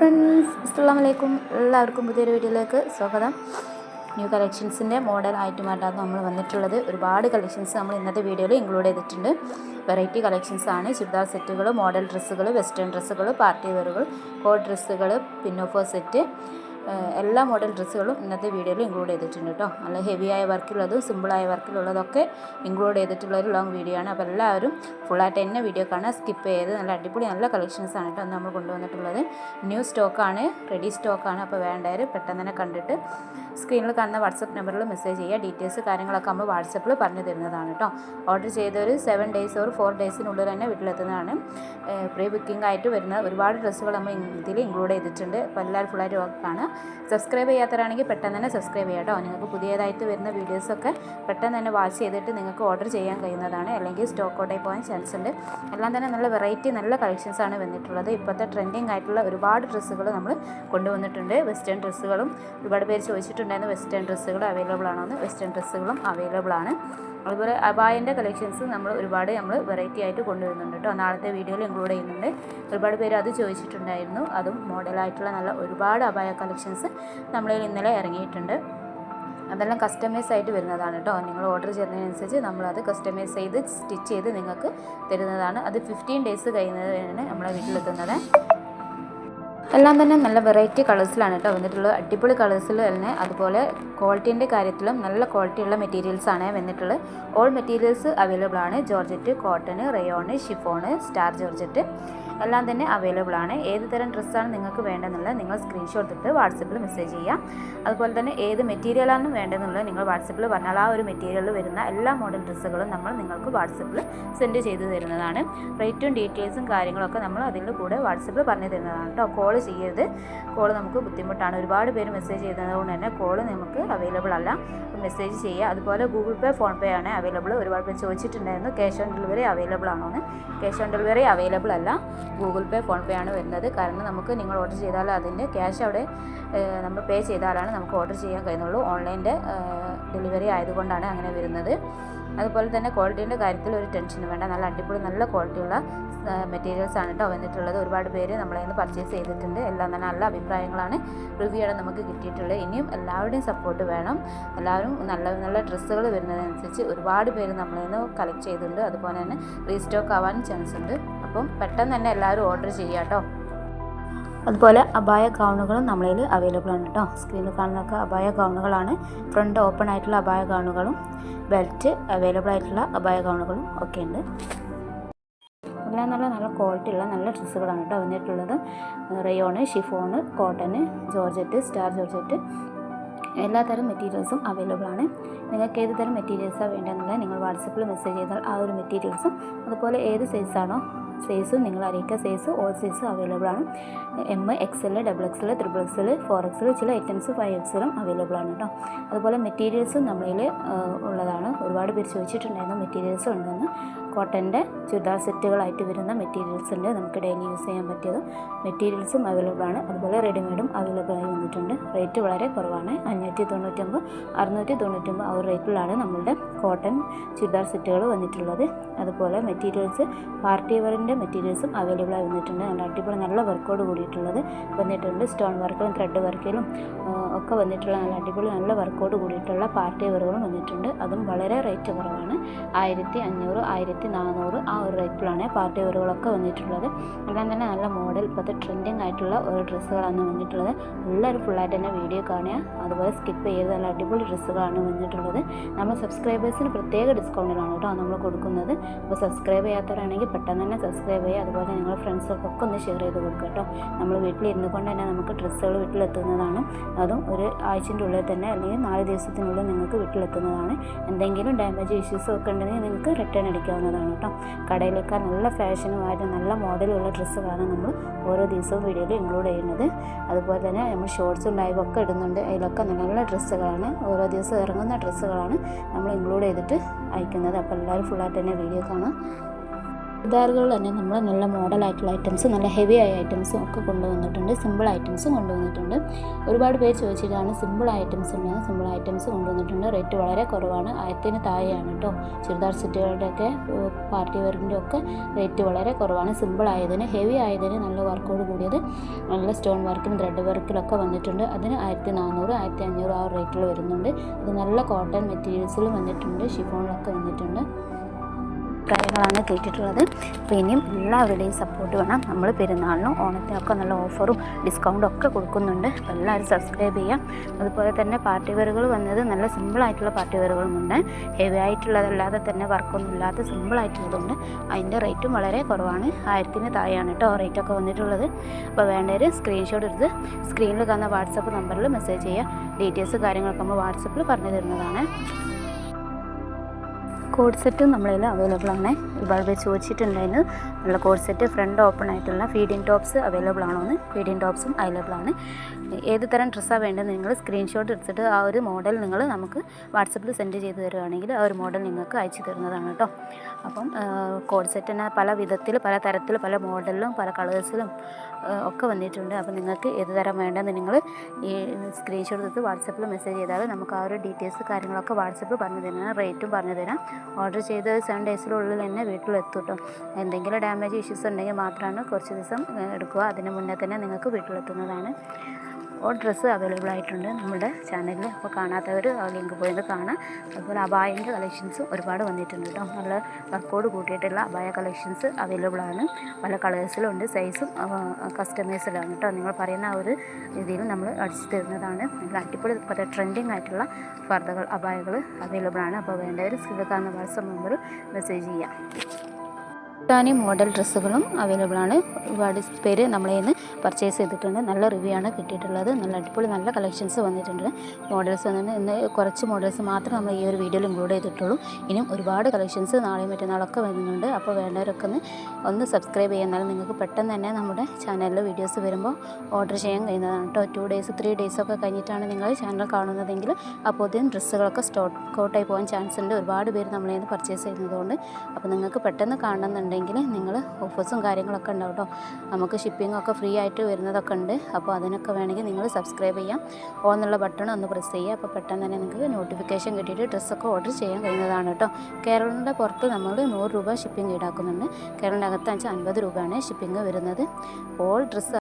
Friends അസ്സാം വലൈക്കും എല്ലാവർക്കും പുതിയൊരു വീഡിയോയിലേക്ക് സ്വാഗതം. ന്യൂ കളക്ഷൻസിന്റെ മോഡൽ ആയിട്ടുമായിട്ടാണ് നമ്മൾ വന്നിട്ടുള്ളത്. ഒരുപാട് കളക്ഷൻസ് നമ്മൾ ഇന്നത്തെ വീഡിയോയിൽ ഇൻക്ലൂഡ് ചെയ്തിട്ടുണ്ട്. വെറൈറ്റി കളക്ഷൻസ് ആണ്. ചുരിദാർ സെറ്റുകൾ മോഡൽ ഡ്രസ്സുകൾ വെസ്റ്റേൺ ഡ്രസ്സുകൾ പാർട്ടി വെയറുകൾ കോഡ് ഡ്രസ്സുകൾ പിന്നോഫോ സെറ്റ് എല്ലാ മോഡൽ ഡ്രസ്സുകളും ഇന്നത്തെ വീഡിയോയിൽ ഇൻക്ലൂഡ് ചെയ്തിട്ടുണ്ട് കേട്ടോ നല്ല ഹെവിയായ വർക്കിലുള്ളതും സിമ്പിളായ വർക്കിലുള്ളതൊക്കെ ഇൻക്ലൂഡ് ചെയ്തിട്ടുള്ള ഒരു ലോങ് വീഡിയോ ആണ്. അപ്പോൾ എല്ലാവരും ഫുള്ളായിട്ട് തന്നെ വീഡിയോ കാണാൻ സ്കിപ്പ് ചെയ്ത് നല്ല അടിപൊളി നല്ല കളക്ഷൻസ് ആണ് കേട്ടോ നമ്മൾ കൊണ്ടുവന്നിട്ടുള്ളത്. ന്യൂ സ്റ്റോക്കാണ് റെഡി സ്റ്റോക്കാണ് അപ്പോൾ വേണ്ടവർ പെട്ടെന്ന് തന്നെ കണ്ടിട്ട് സ്ക്രീനിൽ കാണുന്ന വാട്സപ്പ് നമ്പറിൽ മെസ്സേജ് ചെയ്യുക. ഡീറ്റെയിൽസ് കാര്യങ്ങളൊക്കെ നമ്മൾ വാട്സപ്പിൽ പറഞ്ഞു തരുന്നതാണ് കേട്ടോ. ഓർഡർ ചെയ്തൊരു സെവൻ ഡേയ്സ് ഓർ ഫോർ ഡേയ്സിനുള്ളിൽ തന്നെ വീട്ടിലെത്തുന്നതാണ്. പ്രീ ബുക്കിംഗ് ആയിട്ട് വരുന്ന ഒരുപാട് ഡ്രസ്സുകൾ നമ്മൾ ഇതിൽ ഇൻക്ലൂഡ് ചെയ്തിട്ടുണ്ട്. അപ്പോൾ എല്ലാവരും ഫുള്ളായിട്ട് കാണുക സബ്സ്ക്രൈബ് ചെയ്യാത്തവരാണെങ്കിൽ പെട്ടെന്ന് തന്നെ സബ്സ്ക്രൈബ് ചെയ്യാം കേട്ടോ. നിങ്ങൾക്ക് പുതിയതായിട്ട് വരുന്ന വീഡിയോസൊക്കെ പെട്ടെന്ന് തന്നെ വാച്ച് ചെയ്തിട്ട് നിങ്ങൾക്ക് ഓർഡർ ചെയ്യാൻ കഴിയുന്നതാണ്. അല്ലെങ്കിൽ സ്റ്റോക്ക് ഔട്ടായി പോകാൻ ചാൻസ് ഉണ്ട്. എല്ലാം തന്നെ നല്ല വെറൈറ്റി നല്ല കളക്ഷൻസാണ് വന്നിട്ടുള്ളത്. ഇപ്പോഴത്തെ ട്രെൻഡിങ് ആയിട്ടുള്ള ഒരുപാട് ഡ്രസ്സുകൾ നമ്മൾ കൊണ്ടുവന്നിട്ടുണ്ട്. വെസ്റ്റേൺ ഡ്രസ്സുകളും ഒരുപാട് പേര് ചോദിച്ചിട്ടുണ്ടായിരുന്നു വെസ്റ്റേൺ ഡ്രസ്സുകൾ അവൈലബിൾ ആണോ എന്ന് വെസ്റ്റേൺ ഡ്രസ്സുകളും അവൈലബിൾ ആണ്. അതുപോലെ അബായന്റെ കളക്ഷൻസ് നമ്മൾ ഒരുപാട് നമ്മൾ വെറൈറ്റി ആയിട്ട് കൊണ്ടുവരുന്നുണ്ട് കേട്ടോ. നാളത്തെ വീഡിയോയിൽ ഇൻക്ലൂഡ് ചെയ്യുന്നുണ്ട്. ഒരുപാട് പേര് അത് ചോദിച്ചിട്ടുണ്ടായിരുന്നു. അതും മോഡലായിട്ടുള്ള നല്ല ഒരുപാട് അബായ കളക്ഷൻസ് നമ്മളിൽ ഇന്നലെ ഇറങ്ങിയിട്ടുണ്ട്. അതെല്ലാം കസ്റ്റമൈസ് ആയിട്ട് വരുന്നതാണ് കേട്ടോ. നിങ്ങൾ ഓർഡർ ചെയ്യുന്നതിനനുസരിച്ച് നമ്മളത് കസ്റ്റമൈസ് ചെയ്ത് സ്റ്റിച്ച് ചെയ്ത് നിങ്ങൾക്ക് തരുന്നതാണ്. അത് ഫിഫ്റ്റീൻ ഡേയ്സ് കഴിയുന്നതിനാണ് നമ്മളെ വീട്ടിലെത്തുന്നത്. എല്ലാം തന്നെ നല്ല വെറൈറ്റി കളേഴ്സിലാണ് കേട്ടോ വന്നിട്ടുള്ളത്. അടിപൊളി കളേഴ്സിൽ തന്നെ അതുപോലെ ക്വാളിറ്റീന്റെ കാര്യത്തിലും നല്ല ക്വാളിറ്റിയുള്ള മെറ്റീരിയൽസാണ് വന്നിട്ടുള്ളത്. ഓൾ മെറ്റീരിയൽസ് അവൈലബിൾ ആണ്. Georgette cotton rayon chiffon star georgette എല്ലാം തന്നെ അവൈലബിൾ ആണ്. ഏത് തരം ഡ്രസ്സാണ് നിങ്ങൾക്ക് വേണ്ടതെന്നുള്ളത് നിങ്ങൾ സ്ക്രീൻഷോട്ട് എടുത്ത് വാട്സപ്പിൽ മെസ്സേജ് ചെയ്യാം. അതുപോലെ തന്നെ ഏത് മെറ്റീരിയലാണ് വേണ്ടതെന്നുള്ളത് നിങ്ങൾ വാട്സപ്പിൽ പറഞ്ഞാൽ ആ ഒരു മെറ്റീരിയൽ വരുന്ന എല്ലാ മോഡൽ ഡ്രസ്സുകളും നമ്മൾ നിങ്ങൾക്ക് വാട്സപ്പിൽ സെൻഡ് ചെയ്ത് തരുന്നതാണ്. റേറ്റും ഡീറ്റെയിൽസും കാര്യങ്ങളൊക്കെ നമ്മൾ അതിന്റെ കൂടെ വാട്സപ്പിൽ പറഞ്ഞു തരുന്നതാണ് കേട്ടോ കോൾ ചെയ്യരുത്. കോൾ നമുക്ക് ബുദ്ധിമുട്ടാണ്. ഒരുപാട് പേര് മെസ്സേജ് ചെയ്തതുകൊണ്ട് കൊണ്ട് തന്നെ കോൾ നമുക്ക് അവൈലബിൾ അല്ല. മെസ്സേജ് ചെയ്യുക അതുപോലെ ഗൂഗിൾ പേ ഫോൺ പേ ആണ് അവൈലബിൾ ഒരുപാട് പേര് ചോദിച്ചിട്ടുണ്ടായിരുന്നു ക്യാഷ് ഓൺ ഡെലിവറി അവൈലബിൾ ആണോ എന്ന്. ക്യാഷ് ഓൺ ഡെലിവറി അവൈലബിൾ അല്ല. ഗൂഗിൾ പേ ഫോൺ പേ ആണ് വരുന്നത്. കാരണം നമുക്ക് നിങ്ങൾ ഓർഡർ ചെയ്താൽ അതിന്റെ ക്യാഷ് അവിടെ നമ്മൾ പേ ചെയ്താലാണ് നമുക്ക് ഓർഡർ ചെയ്യാൻ കഴിയുന്നുള്ളൂ. ഓൺലൈന്റെ ഡെലിവറി ആയതുകൊണ്ടാണ് അങ്ങനെ വരുന്നത്. അതുപോലെ തന്നെ ക്വാളിറ്റീന്റെ കാര്യത്തിൽ ഒരു ടെൻഷനും വേണ്ട. നല്ല അടിപൊളി നല്ല ക്വാളിറ്റിയുള്ള മെറ്റീരിയൽസ് ആണ് കേട്ടോ വന്നിട്ടുള്ളത്. ഒരുപാട് പേര് നമ്മളെ നിന്ന് പർച്ചേസ് ചെയ്തിട്ടുണ്ട്. എല്ലാം തന്നെ നല്ല അഭിപ്രായങ്ങളാണ് റിവ്യൂ നമുക്ക് കിട്ടിയിട്ടുള്ളത്. ഇനിയും എല്ലാവരുടെയും സപ്പോർട്ട് വേണം. എല്ലാവരും നല്ല നല്ല ഡ്രസ്സുകൾ വരുന്നതനുസരിച്ച് ഒരുപാട് പേര് നമ്മളെ നിന്ന് കളക്ട് ചെയ്തിട്ടുണ്ട്. അതുപോലെ തന്നെ റീസ്റ്റോക്ക് ആവാൻ ചാൻസ് ഉണ്ട്. അപ്പം പെട്ടെന്ന് തന്നെ എല്ലാവരും ഓർഡർ ചെയ്യാം കേട്ടോ അതുപോലെ അബായ ഗൗണുകളും നമ്മളിൽ അവൈലബിൾ ആണ് കേട്ടോ സ്ക്രീനിൽ കാണുന്നൊക്കെ അബായ ഗൗണുകളാണ്. ഫ്രണ്ട് ഓപ്പൺ ആയിട്ടുള്ള അബായ ഗൗണുകളും ബെൽറ്റ് അവൈലബിൾ ആയിട്ടുള്ള അബായ ഗൗണുകളും ഒക്കെ ഉണ്ട്. നല്ല നല്ല നല്ല ക്വാളിറ്റി ഉള്ള നല്ല ഡ്രസ്സുകളാണ് കേട്ടോ വന്നിട്ടുള്ളത്. Rayon chiffon cotton georgette star georgette എല്ലാ തരം മെറ്റീരിയൽസും അവൈലബിൾ ആണ്. നിങ്ങൾക്ക് ഏത് തരം മെറ്റീരിയൽസാണ് വേണ്ടതെന്നുള്ളത് നിങ്ങൾ വാട്സപ്പിൽ മെസ്സേജ് ചെയ്താൽ ആ ഒരു മെറ്റീരിയൽസും അതുപോലെ ഏത് സൈസാണോ സൈസും നിങ്ങൾ അറിയിക്കുക സൈസ് ഓൾ സൈസ് അവൈലബിൾ ആണ്. M X L double X L triple X L four X L ചില ഐറ്റംസ് ഫൈവ് എക്സലും അവൈലബിൾ ആണ് കേട്ടോ അതുപോലെ മെറ്റീരിയൽസും നമ്മളിൽ ഉള്ളതാണ്. ഒരുപാട് പേര് ചോദിച്ചിട്ടുണ്ടായിരുന്നു മെറ്റീരിയൽസ് ഉണ്ടെന്ന്. കോട്ടന്റെ ചുരിദാർ സെറ്റുകളായിട്ട് വരുന്ന മെറ്റീരിയൽസ് ഉണ്ട് നമുക്ക് ഡെയിലി യൂസ് ചെയ്യാൻ പറ്റിയത്. മെറ്റീരിയൽസും അവൈലബിൾ ആണ്. അതുപോലെ റെഡിമെയ്ഡും അവൈലബിൾ ആയി വന്നിട്ടുണ്ട്. റേറ്റ് വളരെ കുറവാണ്. അഞ്ഞൂറ്റി തൊണ്ണൂറ്റൊമ്പത് അറുന്നൂറ്റി തൊണ്ണൂറ്റൊമ്പത് ആ ഒരു റേറ്റിലാണ് നമ്മളുടെ കോട്ടൺ ചുരിദാർ സെറ്റുകൾ വന്നിട്ടുള്ളത്. അതുപോലെ മെറ്റീരിയൽസ് പാർട്ടി വെയറിന്റെ മെറ്റീരിയൽസും അവൈലബിൾ ആയി വന്നിട്ടുണ്ട് നല്ല അടിപൊളി നല്ല വർക്കോട് കൂടിയിട്ടുള്ളത് വന്നിട്ടുണ്ട്. സ്റ്റോൺ വർക്കിലും ത്രെഡ് വർക്കിലും ഒക്കെ വന്നിട്ടുള്ള നല്ല അടിപൊളി നല്ല വർക്കോട് കൂടിയിട്ടുള്ള പാർട്ടി വെയറുകളും വന്നിട്ടുണ്ട്. അതും വളരെ റേറ്റ് കുറവാണ്. ആയിരത്തി അഞ്ഞൂറ് ആയിരത്തി നാനൂറ് ആ ഒരു റേറ്റിലാണ് പാർട്ടി വെയറുകളൊക്കെ വന്നിട്ടുള്ളത്. എല്ലാം തന്നെ നല്ല മോഡൽ ഇപ്പോഴത്തെ ട്രെൻഡിങ് ആയിട്ടുള്ള ഒരു ഡ്രസ്സുകളാണ് വന്നിട്ടുള്ളത്. എല്ലാവരും ഫുള്ളായിട്ട് തന്നെ വീഡിയോ കാണുക. അതുപോലെ സ്കിപ്പ് ചെയ്ത് നല്ല അടിപൊളി ഡ്രസ്സുകളാണ് വന്നിട്ടുള്ളത്. നമ്മൾ സബ്സ്ക്രൈബേഴ്സിന് പ്രത്യേക ഡിസ്കൗണ്ടിലാണ് കേട്ടോ നമ്മൾ കൊടുക്കുന്നത്. അപ്പോൾ സബ്സ്ക്രൈബ് ചെയ്യാത്തവരാണെങ്കിൽ പെട്ടെന്ന് തന്നെ സബ്സ്ക്രൈബ് ചെയ്യുക. അതുപോലെ നിങ്ങളുടെ ഫ്രണ്ട്സുകൾക്കൊക്കെ ഒന്ന് ഷെയർ ചെയ്ത് കൊടുക്കുക കേട്ടോ. നമ്മൾ വീട്ടിലിരുന്ന് കൊണ്ട് തന്നെ നമുക്ക് ഡ്രസ്സുകൾ വീട്ടിലെത്തുന്നതാണ്. അതും ഒരു ആഴ്ചന്റെ ഉള്ളിൽ തന്നെ അല്ലെങ്കിൽ നാല് ദിവസത്തിനുള്ളിൽ നിങ്ങൾക്ക് വീട്ടിലെത്തുന്നതാണ്. എന്തെങ്കിലും ഡാമേജ് ഇഷ്യൂസോ ഒക്കെ ഉണ്ടെങ്കിൽ നിങ്ങൾക്ക് റിട്ടേൺ അടിക്കാവുന്നതാണ് കേട്ടോ. കടയിലൊക്കെ നല്ല ഫാഷനുമായിട്ട് നല്ല മോഡലുള്ള ഡ്രസ്സ് കാണാൻ നമ്മൾ ഓരോ ദിവസവും വീഡിയോയിൽ ഇൻക്ലൂഡ് ചെയ്യുന്നത്. അതുപോലെ തന്നെ നമ്മൾ ഷോർട്സും ലൈവൊക്കെ ഇടുന്നുണ്ട്. അതിലൊക്കെ നല്ല ഡ്രസ്സുകളാണ്. ഓരോ ദിവസം ഇറങ്ങുന്ന ഡ്രസ്സുകളാണ് നമ്മൾ ഇൻക്ലൂഡ് ചെയ്തിട്ട് അയക്കുന്നത്. അപ്പോൾ എല്ലാവരും ഫുള്ളായിട്ട് തന്നെ വീഡിയോ കാണാം ചുരിദാറുകൾ തന്നെ നമ്മൾ നല്ല മോഡലായിട്ടുള്ള ഐറ്റംസ് നല്ല ഹെവി ആയ ഐറ്റംസും ഒക്കെ കൊണ്ടുവന്നിട്ടുണ്ട്. സിമ്പിൾ ഐറ്റംസും കൊണ്ടുവന്നിട്ടുണ്ട്. ഒരുപാട് പേര് ചോദിച്ചിട്ടാണ് സിമ്പിൾ ഐറ്റംസ് ഉണ്ടെന്ന് സിമ്പിൾ ഐറ്റംസ് കൊണ്ടുവന്നിട്ടുണ്ട്. റേറ്റ് വളരെ കുറവാണ്. ആയിരത്തിന് താഴെയാണ് കേട്ടോ ചുരിദാർ സെറ്റുകളുടെയൊക്കെ പാർട്ടി വെയറിന്റെ ഒക്കെ റേറ്റ് വളരെ കുറവാണ്. സിമ്പിൾ ആയതിന് ഹെവി ആയതിന് നല്ല വർക്കോട് കൂടിയത് നല്ല സ്റ്റോൺ വർക്കും ത്രെഡ് വർക്കിലൊക്കെ വന്നിട്ടുണ്ട്. അതിന് ആയിരത്തി നാനൂറ് ആയിരത്തി അഞ്ഞൂറ് ആ റേറ്റിൽ വരുന്നുണ്ട്. അത് നല്ല കോട്ടൺ മെറ്റീരിയൽസിലും വന്നിട്ടുണ്ട്. ഷിഫോണിലൊക്കെ വന്നിട്ടുണ്ട്. അഭിപ്രായങ്ങളാണ് കേട്ടിട്ടുള്ളത്. അപ്പോൾ ഇനിയും എല്ലാവരുടെയും സപ്പോർട്ട് വേണം. നമ്മൾ പെരുന്നാളിനും ഓണത്തിനൊക്കെ നല്ല ഓഫറും ഡിസ്കൗണ്ടും ഒക്കെ കൊടുക്കുന്നുണ്ട്. അപ്പോൾ എല്ലാവരും സബ്സ്ക്രൈബ് ചെയ്യാം. അതുപോലെ തന്നെ പാർട്ടി വെയറുകൾ വന്നത് നല്ല സിമ്പിളായിട്ടുള്ള പാർട്ടി വെയറുകളുമുണ്ട് ഹെവി ആയിട്ടുള്ളതല്ലാതെ തന്നെ വർക്കൊന്നും ഇല്ലാത്ത സിമ്പിളായിട്ടുള്ളതുണ്ട് അതിന്റെ റേറ്റും വളരെ കുറവാണ്. ആയിരത്തിന് താഴെയാണ് കേട്ടോ റേറ്റൊക്കെ വന്നിട്ടുള്ളത്. അപ്പോൾ വേണ്ടവർ സ്ക്രീൻഷോട്ട് എടുത്ത് സ്ക്രീനിൽ കാണുന്ന വാട്സപ്പ് നമ്പറിൽ മെസ്സേജ് ചെയ്യുക. ഡീറ്റെയിൽസ് കാര്യങ്ങളൊക്കെ നമ്മൾ വാട്സപ്പിൽ പറഞ്ഞു തരുന്നതാണ്. കോഡ് സെറ്റ് നമ്മളതിൽ അവൈലബിൾ ആണ്. ഒരുപാട് പേര് ചോദിച്ചിട്ടുണ്ടായിരുന്നു. നല്ല കോഡ് സെറ്റ് ഫ്രണ്ട് ഓപ്പൺ ആയിട്ടുള്ള ഫീഡിങ് ടോപ്സ് അവൈലബിൾ ആണോ എന്ന്. ഫീഡിങ് ടോപ്സും അവൈലബിൾ ആണ്. ഏത് തരം ഡ്രസ്സാണ് വേണ്ടത് നിങ്ങൾ സ്ക്രീൻഷോട്ട് എടുത്തിട്ട് ആ ഒരു മോഡൽ നിങ്ങൾ നമുക്ക് വാട്സപ്പിൽ സെൻഡ് ചെയ്ത് തരുവാണെങ്കിൽ ആ ഒരു മോഡൽ നിങ്ങൾക്ക് അയച്ചു തരുന്നതാണ് കേട്ടോ. അപ്പം കോഡ് സെറ്റ് തന്നെ പല വിധത്തിൽ പല തരത്തിൽ പല മോഡലിലും പല കളേഴ്സിലും ഒക്കെ വന്നിട്ടുണ്ട്. അപ്പോൾ നിങ്ങൾക്ക് ഏത് തരം വേണ്ടതെന്ന് നിങ്ങൾ ഈ സ്ക്രീൻഷോട്ട് എടുത്ത് വാട്സപ്പിൽ മെസ്സേജ് ചെയ്താൽ നമുക്ക് ആ ഒരു ഡീറ്റെയിൽസ് കാര്യങ്ങളൊക്കെ വാട്സപ്പിൽ പറഞ്ഞു തരാം റേറ്റും പറഞ്ഞു തരാം. ഓർഡർ ചെയ്ത് സെവൻ ഡേയ്സിനുള്ളിൽ തന്നെ വീട്ടിലെത്തും കേട്ടോ എന്തെങ്കിലും ഡാമേജ് ഇഷ്യൂസ് ഉണ്ടെങ്കിൽ മാത്രമാണ് കുറച്ച് ദിവസം എടുക്കുക. അതിന് മുന്നേ തന്നെ നിങ്ങൾക്ക് വീട്ടിലെത്തുന്നതാണ്. ഡ്രസ്സ് അവൈലബിൾ ആയിട്ടുണ്ട് നമ്മുടെ ചാനലിൽ അപ്പോൾ കാണാത്തവർ ആ ലിങ്ക് പോയത് കാണാം. അതുപോലെ അബായന്റെ കളക്ഷൻസ് ഒരുപാട് വന്നിട്ടുണ്ട് കേട്ടോ. നല്ല വർക്കോട് കൂട്ടിയിട്ടുള്ള അബായ കളക്ഷൻസ് അവൈലബിൾ ആണ്. പല കളേഴ്സിലുണ്ട് സൈസും കസ്റ്റമൈസ്ഡാണ് കേട്ടോ. നിങ്ങൾ പറയുന്ന ആ ഒരു രീതിയിൽ നമ്മൾ അടിച്ചു തരുന്നതാണ്. നല്ല അടിപൊളി പല ട്രെൻഡിങ് ആയിട്ടുള്ള ഫർദകൾ അബായകൾ അവൈലബിൾ ആണ്. അപ്പോൾ വേണ്ടവർ കാണുന്ന വാട്സപ്പ് നമ്പർ മെസ്സേജ് ചെയ്യാം. പാകിസ്ഥാനി മോഡൽ ഡ്രസ്സുകളും അവൈലബിൾ ആണ്. ഒരുപാട് പേര് നമ്മളെ നിന്ന് പർച്ചേസ് ചെയ്തിട്ടുണ്ട്. നല്ല റിവ്യൂ ആണ് കിട്ടിയിട്ടുള്ളത്. നല്ല അടിപൊളി നല്ല കളക്ഷൻസ് വന്നിട്ടുണ്ട്. മോഡൽസ് വന്നിട്ട് ഇന്ന് കുറച്ച് മോഡൽസ് മാത്രം നമ്മൾ ഈ ഒരു വീഡിയോയിൽ ഇൻക്ലൂഡ് ചെയ്തിട്ടുള്ളൂ. ഇനിയും ഒരുപാട് കളക്ഷൻസ് നാളെയും മറ്റന്നാളൊക്കെ വരുന്നുണ്ട്. അപ്പോൾ വേണ്ടവരൊക്കെ ഒന്ന് ഒന്ന് സബ്സ്ക്രൈബ് ചെയ്യുന്നതാണ് നിങ്ങൾക്ക് പെട്ടെന്ന് തന്നെ നമ്മുടെ ചാനലിൽ വീഡിയോസ് വരുമ്പോൾ ഓർഡർ ചെയ്യാൻ കഴിയുന്നതാണ് കേട്ടോ. ടു ഡേയ്സ് ത്രീ ഡേയ്സ് ഒക്കെ കഴിഞ്ഞിട്ടാണ് നിങ്ങൾ ചാനൽ കാണുന്നതെങ്കിൽ അപ്പോൾ ഇതിന് ഡ്രസ്സുകളൊക്കെ സ്റ്റോക്ക് ഔട്ടായി പോകാൻ ചാൻസ് ഉണ്ട്. ഒരുപാട് പേര് നമ്മളെ നിന്ന് പർച്ചേസ് ചെയ്യുന്നതുകൊണ്ട്. അപ്പോൾ നിങ്ങൾക്ക് പെട്ടെന്ന് കാണണമെന്നുണ്ടെങ്കിൽ നിങ്ങൾ ഓഫേഴ്സും കാര്യങ്ങളൊക്കെ ഉണ്ടാവും കേട്ടോ നമുക്ക് ഷിപ്പിംഗ് ഒക്കെ ഫ്രീ ആയിട്ട് വരുന്നതൊക്കെ ഉണ്ട്. അപ്പോൾ അതിനൊക്കെ വേണമെങ്കിൽ നിങ്ങൾ സബ്സ്ക്രൈബ് ചെയ്യാം. ഓ എന്നുള്ള ബട്ടൺ ഒന്ന് പ്രസ് ചെയ്യുക. അപ്പോൾ പെട്ടെന്ന് തന്നെ നിങ്ങൾക്ക് നോട്ടിഫിക്കേഷൻ കിട്ടിയിട്ട് ഡ്രസ്സൊക്കെ ഓർഡർ ചെയ്യാൻ കഴിയുന്നതാണ് കേട്ടോ കേരളത്തിന്റെ പുറത്ത് നമ്മൾ നൂറ് രൂപ ഷിപ്പിംഗ് ഈടാക്കുന്നുണ്ട്. കേരളത്തിന്റെ വെച്ചാൽ അൻപത് രൂപയാണ് ഷിപ്പിംഗ് വരുന്നത്. All dress